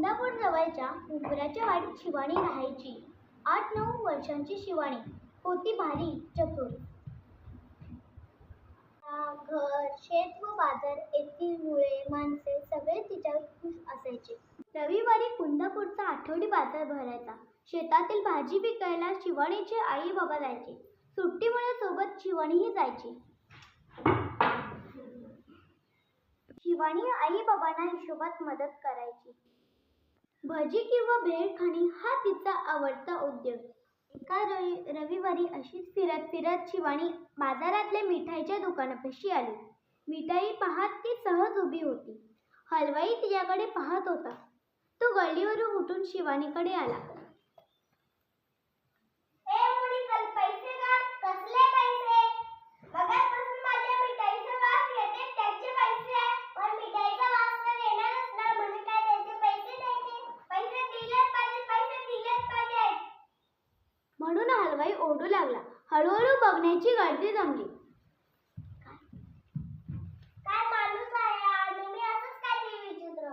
कुंदापूर जवळच्या उंबराच्या वाडीत शिवाणी राहायची. आठ नऊ वर्षांची शिवाणी. होती भारी चतुर. घर शेत व बाजार येथील मुळे माणसे सगळे तिच्यावर खुश असायचे. रविवारी कुंदापूरचा आठवडी बाजार भरायचा. शेतातील भाजी विकायला शिवाणीचे आई बाबा जायचे. सुट्टीमुळे सोबत शिवानीही जायची. शिवाणी आई बाबांना हिशोबात मदत करायची. भजी किंवा भेळ खाणे हा तिचा आवडता उद्योग. एका रवि रविवारी अशीच फिरत फिरत शिवानी बाजारातल्या मिठाईच्या दुकानापाशी आली. मिठाई पाहत ती सहज उभी होती. हलवाई तिच्याकडे पाहत होता. तो गल्लीवरून उठून शिवानीकडे आला. हलवाई ओरडू लागला. हळूहळू बघण्याची गर्दी जमली. काय माणूस आहे आणि मी असंच काय ते विचित्र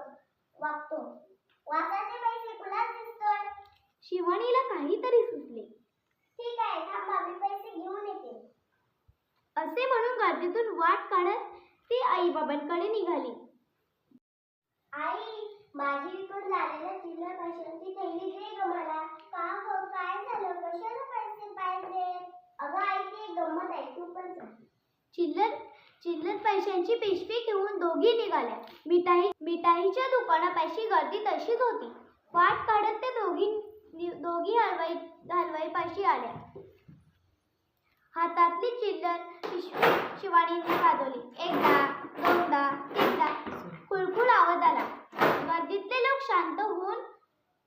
वागतो? वासाचे पैसे कुणाच दिसतोय? शिवानीला काहीतरी सुचले. ठीक आहे थांबा मी पैसे घेऊन येते. असे म्हणून गर्दीतून वाट काढत ती आई बाबांकडे निघाली. आई माझी विकून झालेल्या चिल्लर पैशांची थैली दे ग मला? का हो काय झालं कशाला पैसे पाहिजे अगं आई ते गंमत आहे तू पण सांग चिल्लर चिल्लर पैशांची पिशवी घेऊन दोघी निघाल्या. मिठाई मिठाईच्या दुकानापाशी गर्दी तशीच होती. वाट काढत ते दोघी दोघी हलवाई हलवाईपाशी आल्या. हातातली चिल्लर पिशवी शिवानीने वाजवली एकदा दोनदा तीनदा कुळकुळ आवाज आला गर्दीतले लोक शांत होऊन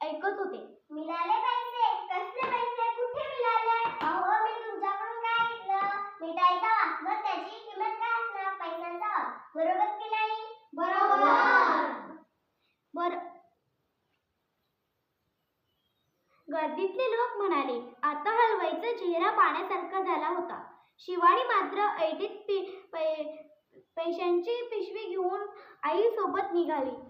ऐकत होते मिळाले पैसे कसले पैसे कुठे मिळाले अहो मी तुमच्याकडून काय घेतलं मिठाईचा वास व त्याची किंमत काय असणार पैशांचा वास. बरोबर की नाही? बरोबर. बर. गर्दीतले लोक म्हणाले आता हलवाईचा चेहरा पाण्यासारखा झाला होता. शिवानी मात्र ऐटीत पि- पै- पैशांची पिशवी घेऊन आई सोबत निघाली.